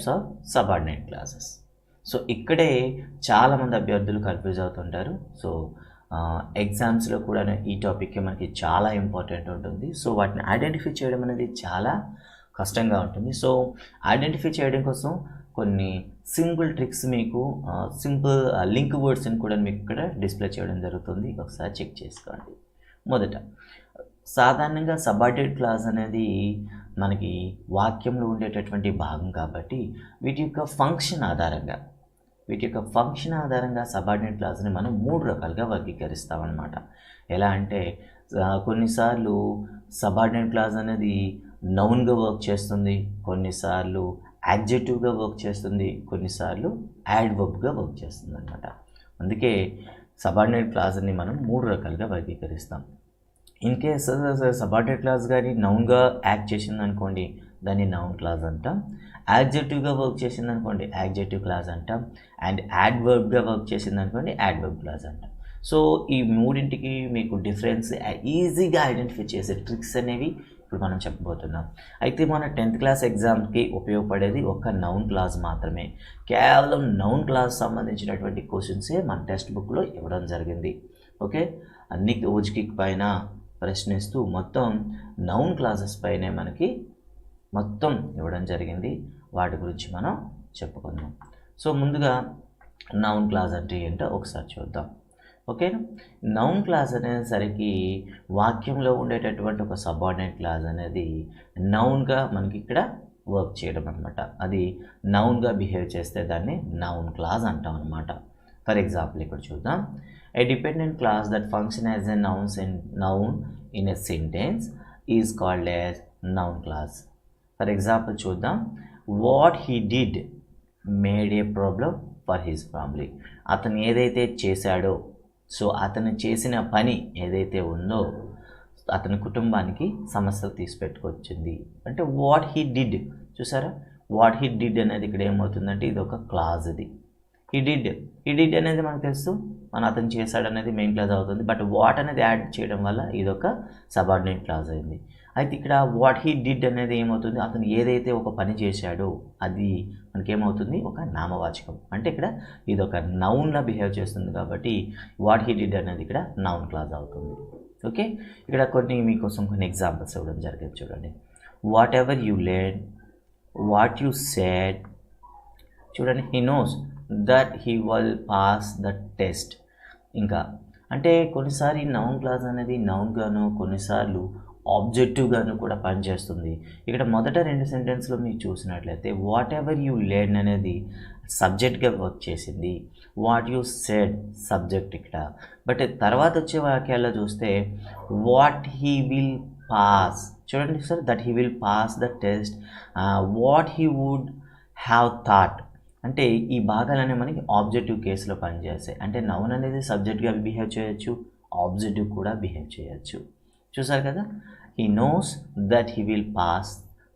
Types of subordinate clauses so ఇక్కడే చాలామంది అభ్యర్థులు కన్ఫ్యూజ్ అవుతుంటారు. సో ఎగ్జామ్స్లో కూడా ఈ టాపిక్ మనకి చాలా ఇంపార్టెంట్ ఉంటుంది. సో వాటిని ఐడెంటిఫై చేయడం అనేది చాలా కష్టంగా ఉంటుంది. సో ఐడెంటిఫై చేయడం కోసం కొన్ని సింపుల్ ట్రిక్స్ మీకు సింపుల్ లింక్ వర్డ్స్ని కూడా మీకు ఇక్కడ డిస్ప్లే చేయడం జరుగుతుంది. ఒకసారి చెక్ చేసుకోండి. మొదట సాధారణంగా సబార్డినేట్ క్లాస్ అనేది మనకి వాక్యంలో ఉండేటటువంటి భాగం కాబట్టి వీటి యొక్క ఫంక్షన్ ఆధారంగా వీటి యొక్క ఫంక్షన్ ఆధారంగా సబార్డినేట్ క్లాస్ని మనం మూడు రకాలుగా వర్గీకరిస్తామన్నమాట. ఎలా అంటే కొన్నిసార్లు సబార్డినేట్ క్లాస్ అనేది నౌన్గా వర్క్ చేస్తుంది కొన్నిసార్లు యాడ్జెటివ్గా వర్క్ చేస్తుంది కొన్నిసార్లు యాడ్వర్బ్గా వర్క్ చేస్తుంది అనమాట అందుకే సబార్డినేట్ క్లాస్ని మనం మూడు రకాలుగా వర్గీకరిస్తాం. ఇన్ కేస్ సబార్డినేట్ క్లాస్ కానీ నౌన్గా యాక్ట్ చేసింది అనుకోండి దాన్ని నౌన్ క్లాస్ అంటాం. యాడ్జెక్టివ్గా వర్క్ చేసింది అనుకోండి యాడ్జెక్టివ్ క్లాస్ అంటాం. అండ్ యాడ్వర్బ్గా వర్క్ చేసింది అనుకోండి యాడ్వర్బ్ క్లాస్ అంటాం. సో ఈ మూడింటికి మీకు డిఫరెన్స్ ఈజీగా ఐడెంటిఫై చేసే ట్రిక్స్ అనేవి ఇప్పుడు మనం చెప్పబోతున్నాం. అయితే మన టెన్త్ క్లాస్ ఎగ్జామ్కి ఉపయోగపడేది ఒక నౌన్ క్లాస్ మాత్రమే. కేవలం నౌన్ క్లాస్ సంబంధించినటువంటి క్వశ్చన్సే మన టెక్స్ట్ బుక్లో ఇవ్వడం జరిగింది. ఓకే అన్ని ఓజ్కిక్ పైన ప్రశ్నిస్తూ మొత్తం నౌన్ క్లాసెస్ పైనే మనకి మొత్తం ఇవ్వడం జరిగింది. వాటి గురించి మనం చెప్పుకుందాం. సో ముందుగా నౌన్ క్లాస్ అంటే ఏంటో ఒకసారి చూద్దాం. ఓకేనా? నౌన్ క్లాస్ అనేసరికి వాక్యంలో ఉండేటటువంటి ఒక సబార్డినేట్ క్లాస్ అనేది నౌన్గా మనకి ఇక్కడ వర్క్ చేయడం అనమాట అది నౌన్గా బిహేవ్ చేస్తే దాన్ని నౌన్ క్లాస్ అంటాం అనమాట ఫర్ ఎగ్జాంపుల్ ఇక్కడ చూద్దాం. A dependent clause that function as a nouns noun noun in a is is called noun noun clause for example చూద్దాం. What he did made a problem for his family అతను ఏదైతే చేశాడో so అతను చేసిన పని ఏదైతే ఉందో అతని కుటుంబానికి సమస్యలు తీసిపెట్టుకొచ్చింది. అంటే వాట్ హీ డిడ్ చూసారా? వాట్ హీ డిడ్ అనేది ఇక్కడ ఏమవుతుందంటే ఇది ఒక క్లాజ్ ఇది. హీ డిడ్ డిడ్ అనేది మనకు తెలుసు. మన అతను చేశాడు అనేది మెయిన్ క్లాజ్ అవుతుంది. బట్ వాట్ అనేది యాడ్ చేయడం వల్ల ఇది ఒక సబార్డినేట్ క్లాజ్ అయింది. అయితే ఇక్కడ వాట్ హీ డిడ్ అనేది ఏమవుతుంది? అతను ఏదైతే ఒక పని చేశాడో అది మనకేమవుతుంది? ఒక నామవాచకం. అంటే ఇక్కడ ఇది ఒక నౌన్లా బిహేవ్ చేస్తుంది కాబట్టి వాట్ హీ డిడ్ అనేది ఇక్కడ నౌన్ క్లాజ్ అవుతుంది. ఓకే ఇక్కడ కొన్ని మీకోసం కొన్ని ఎగ్జాంపుల్స్ ఇవ్వడం జరిగింది చూడండి. Whatever you learn what you said చూడండి he knows that he will pass the test ఇంకా అంటే కొన్నిసారి నౌన్ క్లాస్ అనేది నౌన్గాను కొన్నిసార్లు ఆబ్జెక్టివ్గాను కూడా పనిచేస్తుంది. ఇక్కడ మొదట రెండు సెంటెన్స్లో మీరు చూసినట్లయితే వాట్ ఎవర్ యూ లెర్న్ అనేది సబ్జెక్ట్గా వర్క్ చేసింది. వాట్ యు సెడ్ సబ్జెక్ట్ ఇక్కడ. బట్ తర్వాత వచ్చే వాక్యాల్లో చూస్తే వాట్ హీ విల్ పాస్ చూడండి sir that he will pass the test what he would have thought అంటే ఈ భాగాలనే మనకి ఆబ్జెక్టివ్ కేసులో పనిచేస్తాయి. అంటే నౌన్ అనేది సబ్జెక్ట్గా బిహేవ్ చేయొచ్చు ఆబ్జెక్టివ్ కూడా బిహేవ్ చేయొచ్చు. చూసారు కదా? He knows that he will pass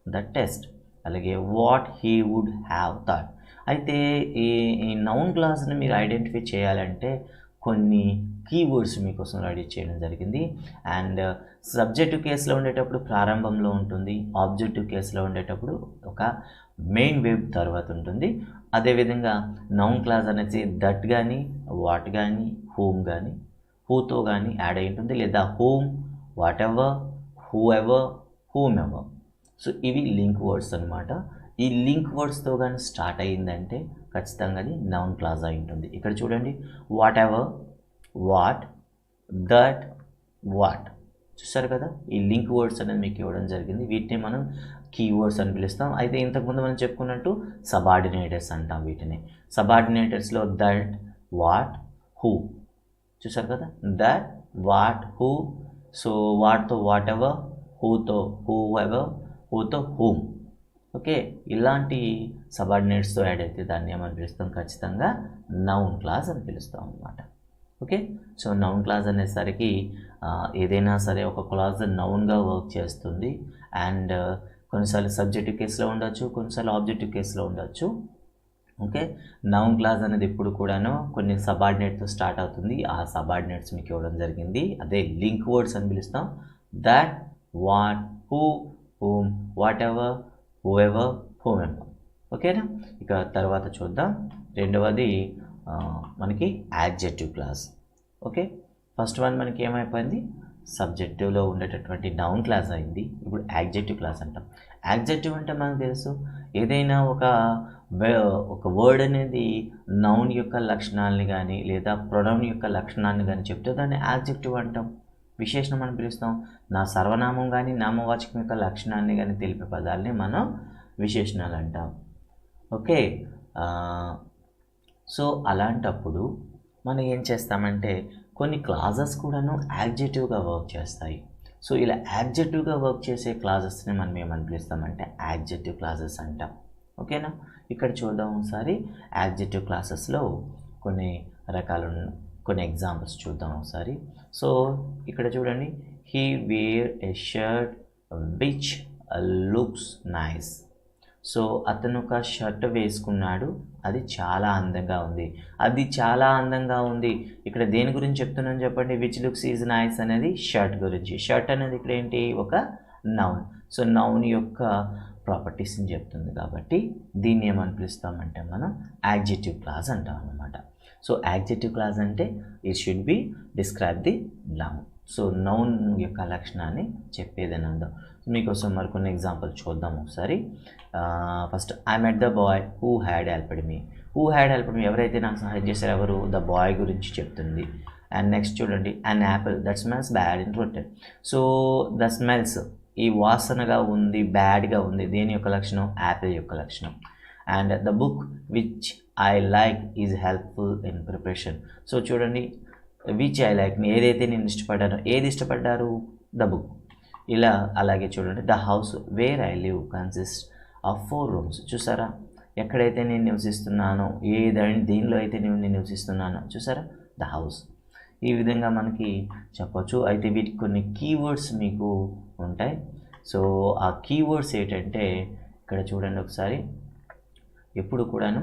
the test అలాగే what he would have thought అయితే ఈ ఈ నౌన్ క్లాస్ని మీరు ఐడెంటిఫై చేయాలంటే కొన్ని కీవర్డ్స్ మీకోసం రెడీ చేయడం జరిగింది. అండ్ సబ్జెక్టివ్ కేసులో ఉండేటప్పుడు ప్రారంభంలో ఉంటుంది. ఆబ్జెక్టివ్ కేసులో ఉండేటప్పుడు ఒక మెయిన్ వేవ్ తర్వాత ఉంటుంది. అదేవిధంగా నౌన్ క్లాస్ అనేది దట్ కానీ వాట్ కానీ హోమ్ కానీ హూతో కానీ యాడ్ అయి ఉంటుంది. లేదా whom whatever whoever whomever so ఇవి లింక్ వర్డ్స్ అనమాట ఈ లింక్ వర్డ్స్తో కానీ స్టార్ట్ అయ్యిందంటే ఖచ్చితంగా అది నౌన్ క్లాస్ అయి ఉంటుంది. ఇక్కడ చూడండి. Whatever what that what చూసారు కదా? ఈ లింక్ వర్డ్స్ అనేది మీకు ఇవ్వడం జరిగింది. వీటిని మనం కీవర్డ్స్ అని పిలుస్తాం. అయితే ఇంతకుముందు మనం చెప్పుకున్నట్టు సబార్డినేటర్స్ అంటాం వీటిని. సబార్డినేటర్స్లో దట్ వాట్ హూ చూసారు కదా? దట్ వాట్ హూ సో వాట్తో వాట్ ఎవర్ హూతో హూ ఎవర్ హూతో హూమ్ ఓకే? ఇలాంటి సబార్డినేట్స్తో యాడ్ అయితే దాన్ని ఏమని పిలుస్తాం? ఖచ్చితంగా నౌన్ క్లాస్ అని పిలుస్తాం అనమాట ఓకే? సో నౌన్ క్లాస్ అనేసరికి ఏదైనా సరే ఒక క్లాస్ నౌన్గా వర్క్ చేస్తుంది. అండ్ కొన్నిసార్లు సబ్జెక్టివ్ కేసులో ఉండొచ్చు కొన్నిసార్లు ఆబ్జెక్టివ్ కేసులో ఉండొచ్చు. ఓకే? నౌన్ క్లాస్ అనేది ఎప్పుడు కూడాను కొన్ని సబార్డినేట్తో స్టార్ట్ అవుతుంది. ఆ సబార్డినేట్స్ మీకు ఇవ్వడం జరిగింది. అదే లింక్ వర్డ్స్ అని పిలుస్తాం. That what who whom whatever whoever whomever ఓకేనా? ఇక తర్వాత చూద్దాం. రెండవది మనకి adjective clause okay? First one మనకి ఏమైపోయింది? సబ్జెక్టివ్లో ఉండేటటువంటి డౌన్ క్లాస్ అయింది. ఇప్పుడు యాగ్జెక్టివ్ క్లాస్ అంటాం. యాగ్జెక్టివ్ అంటే మనకు తెలుసు ఏదైనా ఒక ఒక వర్డ్ అనేది నౌన్ యొక్క లక్షణాలని కానీ లేదా ప్రొనౌన్ యొక్క లక్షణాన్ని కానీ చెప్తే దాన్ని యాగ్జెక్టివ్ అంటాం. విశేషణం అని పిలుస్తాం. నా సర్వనామం కానీ నామవాచకం యొక్క లక్షణాన్ని కానీ తెలిపే పదాలని మనం విశేషణాలు అంటాం. ఓకే? సో అలాంటప్పుడు మనం ఏం చేస్తామంటే కొన్ని క్లాజెస్ కూడాను యాడ్జెక్టివ్గా వర్క్ చేస్తాయి. సో ఇలా యాడ్జెక్టివ్గా వర్క్ చేసే క్లాజెస్ని మనం ఏమని పిలుస్తామంటే యాడ్జెక్టివ్ క్లాజెస్ అంటాం. ఓకేనా? ఇక్కడ చూద్దాం ఒకసారి. యాడ్జెక్టివ్ క్లాసెస్లో కొన్ని రకాలు కొన్ని ఎగ్జాంపుల్స్ చూద్దాం ఒకసారి. సో ఇక్కడ చూడండి. He wear a shirt which looks nice so అతను ఒక షర్ట్ వేసుకున్నాడు. అది చాలా అందంగా ఉంది. అది చాలా అందంగా ఉంది. ఇక్కడ దేని గురించి చెప్తున్నాను చెప్పండి? విచ్ లుక్స్ ఈజ్ నైస్ అనేది షర్ట్ గురించి. షర్ట్ అనేది ఇక్కడ ఏంటి? ఒక నౌన్. సో నౌన్ యొక్క ప్రాపర్టీస్ని చెప్తుంది కాబట్టి దీన్ని ఏమని పిలుస్తామంటే మనం యాడ్జెక్టివ్ క్లాస్ అంటాం అన్నమాట. సో యాడ్జెక్టివ్ క్లాస్ అంటే it should be describe the noun so noun యొక్క లక్షణాన్ని చెప్పేదని అందాం మీకోసం మరికొన్ని ఎగ్జాంపుల్ చూద్దాం ఒకసారి. First I met the boy who had helped me who had helped me ఎవరైతే నాకు సహాయం చేశారో ఎవరు? ద బాయ్ గురించి చెప్తుంది. అండ్ నెక్స్ట్ చూడండి an apple that smells bad in rotted so the smells ఈ వాసనగా ఉంది బ్యాడ్గా ఉంది. దేని యొక్క లక్షణం? యాపిల్ యొక్క లక్షణం. And the book which I like is helpful in preparation so చూడండి విచ్ ఐ లైక్ ఏదైతే నేను ఇష్టపడ్డానో ఏది ఇష్టపడ్డారు? ద బుక్ ఇలా అలాగే చూడండి. The house where I live consist of four rooms. చూసారా? ఎక్కడైతే నేను నివసిస్తున్నానో ఏదైనా దీనిలో అయితే నేను నివసిస్తున్నానో చూసారా? The house. ఈ విధంగా మనకి చెప్పచ్చు. అయితే వీటికి కొన్ని కీవర్డ్స్ మీకు ఉంటాయి. సో ఆ కీవర్డ్స్ ఏంటంటే ఇక్కడ చూడండి ఒకసారి. ఎప్పుడు కూడాను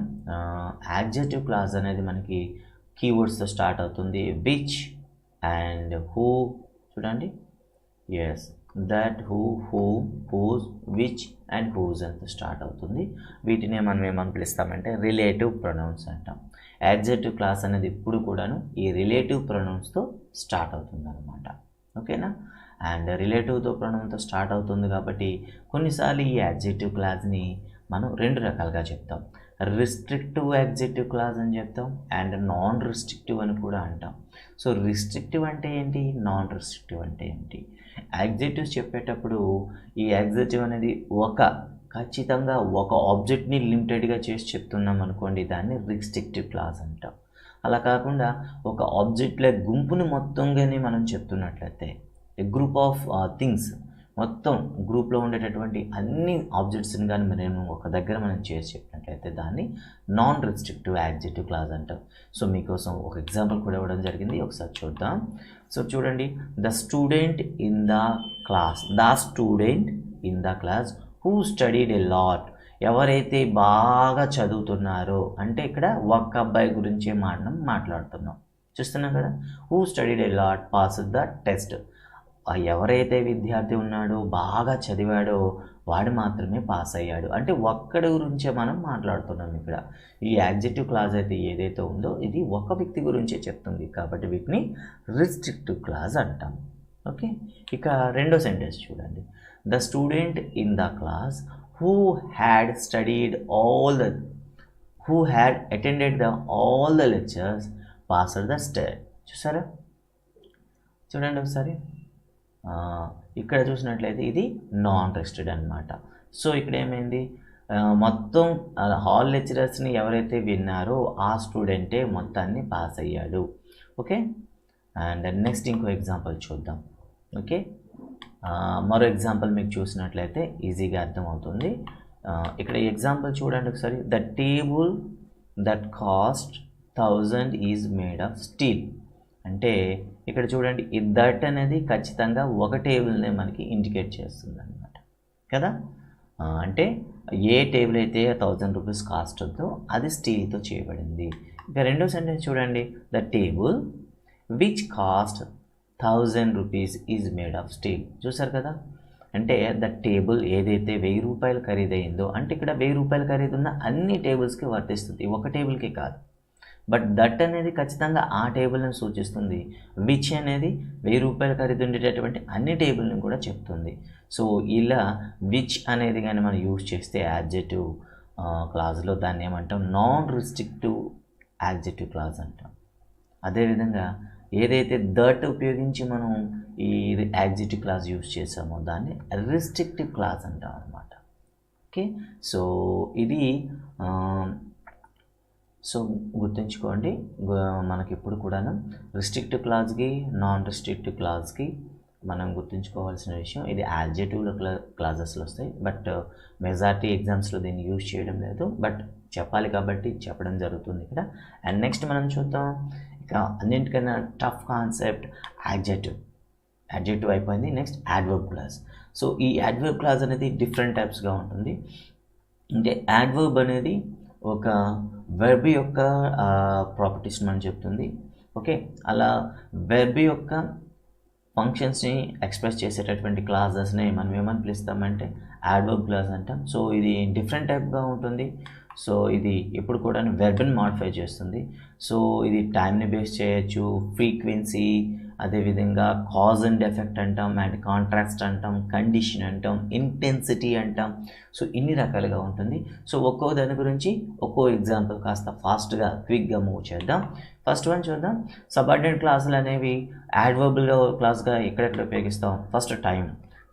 యాడ్జెటివ్ క్లాస్ అనేది మనకి కీవర్డ్స్తో స్టార్ట్ అవుతుంది. విచ్ అండ్ హూ చూడండి. Yes that who who whose which and whose అంత స్టార్ట్ అవుతుంది. వీటినే మనం ఏమని పిలుస్తామంటే రిలేటివ్ ప్రొనౌన్స్ అంటాం. యాడ్జెక్టివ్ క్లాస్ అనేది ఇప్పుడు కూడాను ఈ రిలేటివ్ ప్రొనౌన్స్తో స్టార్ట్ అవుతుంది అనమాట ఓకేనా? అండ్ రిలేటివ్తో ప్రొనౌన్తో స్టార్ట్ అవుతుంది కాబట్టి కొన్నిసార్లు ఈ యాడ్జెక్టివ్ క్లాస్ని మనం రెండు రకాలుగా చెప్తాం. రిస్ట్రిక్టివ్ ఎగ్జిక్యూటివ్ క్లాస్ అని చెప్తాం అండ్ నాన్ రిస్ట్రిక్టివ్ అని కూడా అంటాం. సో రిస్ట్రిక్టివ్ అంటే ఏంటి? నాన్ రిస్ట్రిక్టివ్ అంటే ఏంటి? యాడ్జెక్టివ్స్ చెప్పేటప్పుడు ఈ ఎగ్జిక్యూటివ్ అనేది ఒక ఖచ్చితంగా ఒక ఆబ్జెక్ట్ని లిమిటెడ్గా చేసి చెప్తున్నాం అనుకోండి దాన్ని రిస్ట్రిక్టివ్ క్లాస్ అంటాం. అలా కాకుండా ఒక ఆబ్జెక్ట్ల గుంపుని మొత్తంగానే మనం చెప్తున్నట్లయితే గ్రూప్ ఆఫ్ థింగ్స్ మొత్తం గ్రూప్లో ఉండేటటువంటి అన్ని ఆబ్జెక్ట్స్ని కానీ మనం ఒక దగ్గర మనం చేసి చెప్పినట్లయితే దాన్ని నాన్ రిస్ట్రిక్టివ్ యాడ్జెక్టివ్ క్లాస్ అంటాం. సో మీకోసం ఒక ఎగ్జాంపుల్ కూడా ఇవ్వడం జరిగింది. ఒకసారి చూద్దాం. సో చూడండి. The student in the class the student in the class who studied a lot. ఎవరైతే బాగా చదువుతున్నారో అంటే ఇక్కడ ఒక్క అబ్బాయి గురించే మాట మాట్లాడుతున్నాం. చూస్తున్నాం కదా? Who studied a lot pass the test. ఎవరైతే విద్యార్థి ఉన్నాడో బాగా చదివాడో వాడు మాత్రమే పాస్ అయ్యాడు. అంటే ఒక్కడి గురించే మనం మాట్లాడుతున్నాం ఇక్కడ. ఈ యాడ్జెక్టివ్ క్లాజ్ అయితే ఏదైతే ఉందో ఇది ఒక వ్యక్తి గురించే చెప్తుంది. కాబట్టి వీటిని రిస్ట్రిక్టివ్ క్లాజ్ అంటాం. ఓకే? ఇక రెండో సెంటెన్స్ చూడండి. The student in the class who had studied all the who had attended the all the lectures pass the stay చూసారా? చూడండి ఒకసారి. ఇక్కడ చూసినట్లయితే ఇది నాన్ రెస్టెడ్ అనమాట సో ఇక్కడ ఏమైంది? మొత్తం హాల్ లెక్చరర్స్ని ఎవరైతే విన్నారో ఆ స్టూడెంటే మొత్తాన్ని పాస్ అయ్యాడు. ఓకే? అండ్ నెక్స్ట్ ఇంకో ఎగ్జాంపుల్ చూద్దాం. ఓకే? మరో ఎగ్జాంపుల్ మీకు చూసినట్లయితే ఈజీగా అర్థమవుతుంది. ఇక్కడ ఎగ్జాంపుల్ చూడండి ఒకసారి. The table that cost thousand is made of steel అంటే ఇక్కడ చూడండి ఈ దట్ అనేది ఖచ్చితంగా ఒక టేబుల్నే మనకి ఇండికేట్ చేస్తుంది అనమాట కదా అంటే ఏ టేబుల్ అయితే థౌజండ్ రూపీస్ కాస్ట్ ఉందో అది స్టీల్తో చేయబడింది. ఇక రెండో సెంటెన్స్ చూడండి the table which cost thousand rupees is made of steel. చూసారు కదా? అంటే ద టేబుల్ ఏదైతే వెయ్యి రూపాయలు ఖరీదైందో అంటే ఇక్కడ వెయ్యి రూపాయలు ఖరీదున్న అన్ని టేబుల్స్కి వర్తిస్తుంది. ఒక టేబుల్కి కాదు. బట్ దట్ అనేది ఖచ్చితంగా ఆ టేబుల్ని సూచిస్తుంది. విచ్ అనేది వెయ్యి రూపాయల ఖరీదు ఉండేటటువంటి అన్ని టేబుల్ని కూడా చెప్తుంది. సో ఇలా విచ్ అనేది కానీ మనం యూజ్ చేస్తే యాడ్జెటివ్ క్లాజ్లో దాన్ని ఏమంటాం? నాన్ రిస్ట్రిక్టివ్ యాడ్జెటివ్ క్లాజ్ అంటాం అదేవిధంగా ఏదైతే దట్ ఉపయోగించి మనం ఈ యాడ్జెటివ్ క్లాజ్ యూజ్ చేసామో దాన్ని రిస్ట్రిక్టివ్ క్లాజ్ అంటాం అనమాట ఓకే సో ఇది సో గుర్తుంచుకోండి మనకి ఇప్పుడు కూడాను రిస్ట్రిక్ట్ క్లాజ్కి నాన్ రిస్ట్రిక్ట్ క్లాజ్కి మనం గుర్తుంచుకోవాల్సిన విషయం ఇది యాడ్జెటివ్ క్లా క్లాజెస్లో వస్తాయి. బట్ మెజార్టీ ఎగ్జామ్స్లో దీన్ని యూజ్ చేయడం లేదు. బట్ చెప్పాలి కాబట్టి చెప్పడం జరుగుతుంది ఇక్కడ అండ్ నెక్స్ట్ మనం చూద్దాం. ఇక అన్నింటికన్నా టఫ్ కాన్సెప్ట్ యాడ్జెటివ్ యాడ్జెక్టివ్ అయిపోయింది. నెక్స్ట్ యాడ్వర్బ్ క్లాజ్ సో ఈ యాడ్వర్బ్ క్లాజ్ అనేది డిఫరెంట్ టైప్స్గా ఉంటుంది. అంటే యాడ్వర్బ్ అనేది ఒక వెర్బ్ యొక్క ప్రాపర్టీస్ మనం చెప్తుంది. ఓకే అలా వెర్బ్ యొక్క ఫంక్షన్స్ని ఎక్స్ప్రెస్ చేసేటటువంటి క్లాసెస్ని మనం ఏమని పిలుస్తామంటే యాడ్వర్బ్ క్లాస్ అంటాం. సో ఇది డిఫరెంట్ టైప్గా ఉంటుంది. సో ఇది ఇప్పుడు కూడా వెర్బన్ మాడిఫై చేస్తుంది. సో ఇది టైంని బేస్ చేయొచ్చు ఫ్రీక్వెన్సీ అదేవిధంగా కాజ్ అండ్ ఎఫెక్ట్ అంటాం అండ్ కాంట్రాక్స్ట్ అంటాం కండిషన్ అంటాం ఇంటెన్సిటీ అంటాం. సో ఇన్ని రకాలుగా ఉంటుంది. సో ఒక్కో దాని గురించి ఒక్కో ఎగ్జాంపుల్ కాస్త ఫాస్ట్గా క్విక్గా మూవ్ చేద్దాం. ఫస్ట్ వన్ చూద్దాం. సబార్డినేట్ క్లాసులు అనేవి యాడ్వర్బుల్గా క్లాస్గా ఎక్కడెక్కడ ఉపయోగిస్తాం? ఫస్ట్ టైం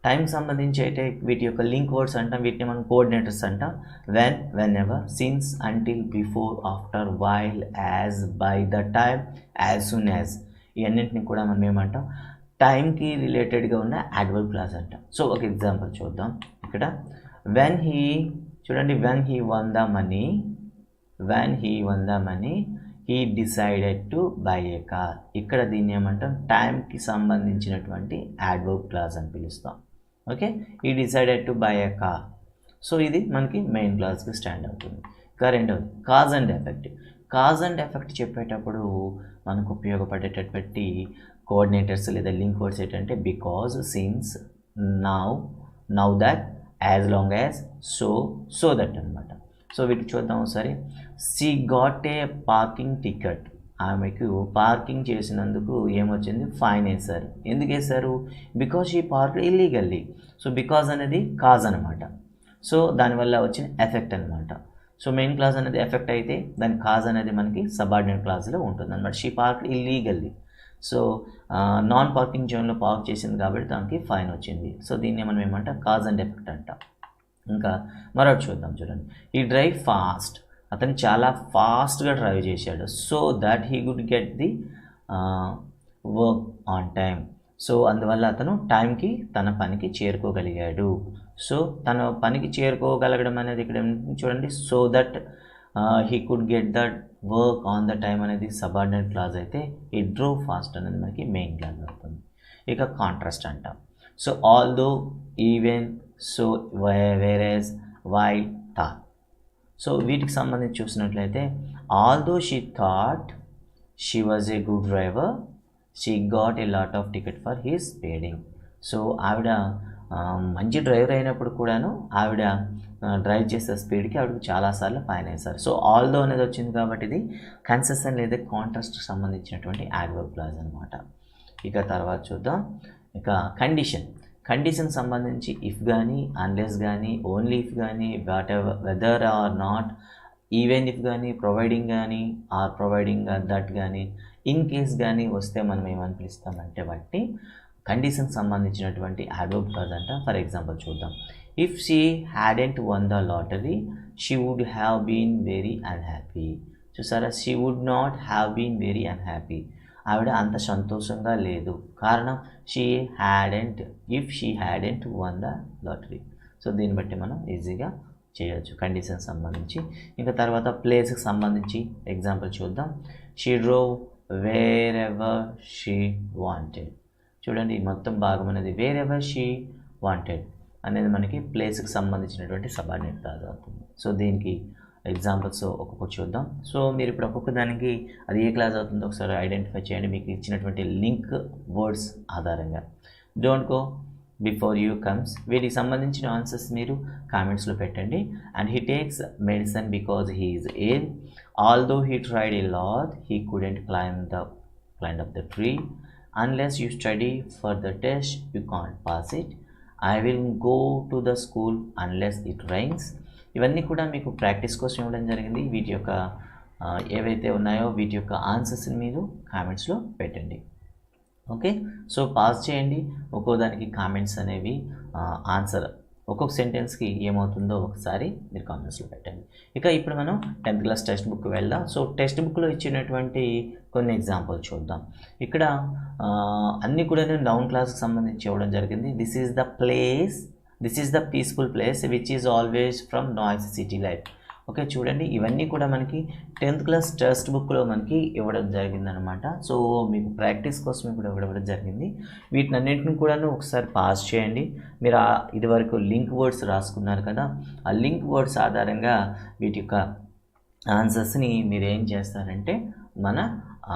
టైం సంబంధించి అయితే వీటి యొక్క లింక్ వర్డ్స్ అంటాం వీటిని మనం కోఆర్డినేటర్స్ అంటాం. When whenever since until before after while as by the time as soon as ఇవన్నింటిని కూడా మనం ఏమంటాం? టైంకి రిలేటెడ్గా ఉన్న యాడ్వర్బ్ క్లాస్ అంటాం. సో ఒక ఎగ్జాంపుల్ చూద్దాం. ఇక్కడ వెన్ హీ చూడండి when he won the money when he won the money he decided to buy a car ఇక్కడ దీన్ని ఏమంటాం? టైంకి సంబంధించినటువంటి యాడ్వర్బ్ క్లాస్ అని పిలుస్తాం. ఓకే? ఈ decided to buy a car so ఇది మనకి మెయిన్ క్లాస్కి స్టాండ్ అవుతుంది. ఇంకా రెండవది cause and effect cause and effect చెప్పేటప్పుడు మనకు ఉపయోగపడేటటువంటి కోఆర్డినేటర్స్ లేదా లింక్ వర్డ్స్ ఏంటంటే because since now now that as long as so so that అనమాట సో వీటి చూద్దాం ఒకసారి. She got a parking ticket. ఆమెకు పార్కింగ్ చేసినందుకు ఏమొచ్చింది? ఫైన్ వేశారు. ఎందుకు వేశారు? బికాజ్ ఈ పార్క్ ఇల్లీగల్లీ. సో బికాజ్ అనేది కాజ్ అనమాట సో దానివల్ల వచ్చిన ఎఫెక్ట్ అనమాట సో మెయిన్ క్లాస్ అనేది ఎఫెక్ట్ అయితే దాని కాజ్ అనేది మనకి సబార్డినేట్ క్లాస్లో ఉంటుంది అనమాట she park illegally so non parking జోన్లో పార్క్ చేసింది కాబట్టి దానికి ఫైన్ వచ్చింది. సో దీన్ని మనం ఏమంటాం? కాజ్ అండ్ ఎఫెక్ట్ అంటాం. ఇంకా మరొకటి చూద్దాం చూడండి. ఈ డ్రైవ్ ఫాస్ట్ అతను చాలా ఫాస్ట్గా డ్రైవ్ చేశాడు. So that he could get the work on time so అందువల్ల అతను టైంకి తన పనికి చేరుకోగలిగాడు. సో తన పనికి చేరుకోగలగడం అనేది ఇక్కడ చూడండి. So that he could get that work on the time అనేది సబార్డినేట్ క్లాజ్ అయితే ఈ డ్రో ఫాస్ట్ అనేది మనకి మెయిన్ క్లాజ్ అవుతుంది. ఇక కాంట్రాస్ట్ అంటాం. So although even so whereas why thought. So వీటికి సంబంధించి చూసినట్లయితే although she thought she was a good driver she got a lot of ticket for his speeding so ఆవిడ మంచి డ్రైవర్ అయినప్పుడు కూడాను ఆవిడ డ్రైవ్ చేసే స్పీడ్కి ఆవిడకి చాలాసార్లు ఫైన్ వేశారు సో ఆల్దో అనేది వచ్చింది కాబట్టి ఇది కన్సెషన్ లేదా కాంట్రాస్ట్కి సంబంధించినటువంటి యాడ్వర్బ్ క్లాజ్ అనమాట ఇక తర్వాత చూద్దాం. ఇక కండిషన్ కండిషన్ సంబంధించి ఇఫ్ కానీ అన్లెస్ కానీ ఓన్లీ ఇఫ్ కానీ whatever whether or not even if కానీ ప్రొవైడింగ్ కానీ ఆర్ ప్రొవైడింగ్ దట్ కానీ ఇన్ కేస్ కానీ వస్తే మనం ఏమని పిలుస్తామంటే బట్టి కండిషన్ సంబంధించినటువంటి అడోబ్ క్లాజ్ అంట. ఫర్ ఎగ్జాంపుల్ చూద్దాం. If she hadn't won the lottery she would have been very unhappy చూసారా? She would not have been very unhappy ఆవిడ అంత సంతోషంగా లేదు. కారణం she hadn't if she hadn't won the lottery so దీన్ని బట్టి మనం ఈజీగా చేయొచ్చు కండిషన్ సంబంధించి. ఇంకా తర్వాత ప్లేస్కి సంబంధించి ఎగ్జాంపుల్ చూద్దాం. She drew wherever she wanted చూడండి ఈ మొత్తం భాగం అనేది వేర్ ఎవర్ షీ వాంటెడ్ అనేది మనకి ప్లేస్కి సంబంధించినటువంటి సబార్డినేట్ క్లాజ్ అవుతుంది సో దీనికి ఎగ్జాంపుల్స్ ఒక్కొక్కటి చూద్దాం. సో మీరు ఇప్పుడు ఒక్కొక్క దానికి అది ఏ క్లాస్ అవుతుందో ఒకసారి ఐడెంటిఫై చేయండి. మీకు ఇచ్చినటువంటి లింక్ వర్డ్స్ ఆధారంగా. Don't go before you comes వీటికి సంబంధించిన ఆన్సర్స్ మీరు కామెంట్స్లో పెట్టండి. And he takes medicine because he's ill though he tried a lot he couldn't climb the climbed of the tree unless you study for the test you can't pass it I will go to the school unless it rains ఇవన్నీ కూడా మీకు practice కోసం ఇవ్వడం జరిగింది. వీటి యొక్క ఏవైతే ఉన్నాయో వీటి యొక్క ఆన్సర్స్ని మీరు కామెంట్స్లో పెట్టండి. ఓకే సో పాస్ చేయండి. ఒక్కో దానికి కామెంట్స్ అనేవి ఆన్సర్ ఒక్కొక్క సెంటెన్స్కి ఏమవుతుందో ఒకసారి మీరు కామెంట్స్లో పెట్టండి. ఇక ఇప్పుడు మనం టెన్త్ క్లాస్ టెక్స్ట్ బుక్ వెళ్దాం. సో టెక్స్ట్ బుక్లో ఇచ్చినటువంటి కొన్ని ఎగ్జాంపుల్ చూద్దాం. ఇక్కడ అన్నీ కూడా నేను డౌన్ క్లాస్కి సంబంధించి ఇవ్వడం జరిగింది. This is the place this is the peaceful place which is always from noise city life okay చూడండి. ఇవన్నీ కూడా మనకి టెన్త్ క్లాస్ టెక్స్ట్ బుక్లో మనకి ఇవ్వడం జరిగిందనమాట సో మీకు ప్రాక్టీస్ కోసం ఇప్పుడు ఇవ్వడం జరిగింది. వీటిని అన్నింటిని కూడా ఒకసారి పాస్ చేయండి. మీరు ఇదివరకు లింక్ వర్డ్స్ రాసుకున్నారు కదా ఆ లింక్ వర్డ్స్ ఆధారంగా వీటి యొక్క ఆన్సర్స్ని మీరు ఏం చేస్తారంటే మన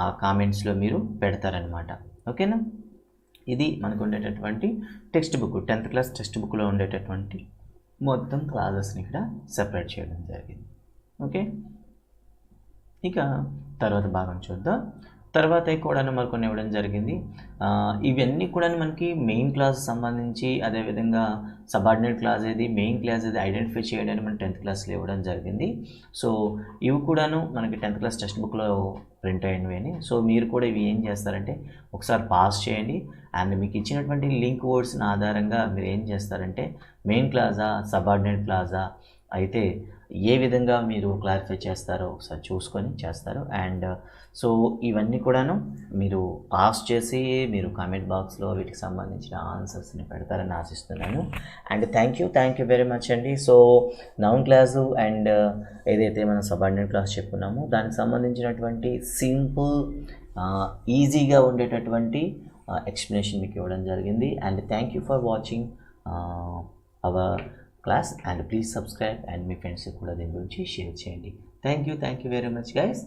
ఆ కామెంట్స్లో మీరు పెడతారనమాట ఓకేనా? ఇది మనకు ఉండేటటువంటి text book tenth class text బుక్లో ఉండేటటువంటి మొత్తం క్లాజెస్ని ఇక్కడ సెపరేట్ చేయడం జరిగింది. ఓకే? ఇక తర్వాత భాగం చూద్దాం. తర్వాత కూడా మనకు ఇవ్వడం జరిగింది. ఇవన్నీ కూడా మనకి మెయిన్ క్లాస్ సంబంధించి అదేవిధంగా సబార్డినేట్ క్లాస్ ఏది మెయిన్ క్లాస్ ఏది ఐడెంటిఫై చేయడానికి మనం టెన్త్ క్లాస్లో ఇవ్వడం జరిగింది. సో ఇవి కూడాను మనకి టెన్త్ క్లాస్ టెక్స్ట్ బుక్లో ప్రింట్ అయినవి అని. సో మీరు కూడా ఇవి ఏం చేస్తారంటే ఒకసారి పాస్ చేయండి. అండ్ మీకు ఇచ్చినటువంటి లింక్ వర్డ్స్ని ఆధారంగా మీరు ఏం చేస్తారంటే మెయిన్ క్లాజా సబార్డినేట్ క్లాజా అయితే ఏ విధంగా మీరు క్లారిఫై చేస్తారో ఒకసారి చూసుకొని చేస్తారు. అండ్ సో uh, ఇవన్నీ కూడాను మీరు పాస్ చేసి మీరు కామెంట్ బాక్స్లో వీటికి సంబంధించిన ఆన్సర్స్ని పెడతారని ఆశిస్తున్నాను. And thank you thank you very much అండి. సో నౌన్ క్లాసు అండ్ ఏదైతే మనం సబార్డినేట్ క్లాస్ చెప్పుకున్నామో దానికి సంబంధించినటువంటి సింపుల్ ఈజీగా uh, ఉండేటటువంటి uh, ఎక్స్ప్లెనేషన్ మీకు ఇవ్వడం జరిగింది. And thank you for watching our class and please subscribe and మీ ఫ్రెండ్స్కి కూడా దీని గురించి షేర్ చేయండి. Thank you thank you very much guys